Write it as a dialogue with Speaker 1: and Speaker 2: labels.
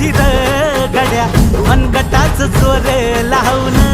Speaker 1: पाठीत गड्या. मनगटाच चोरे लावून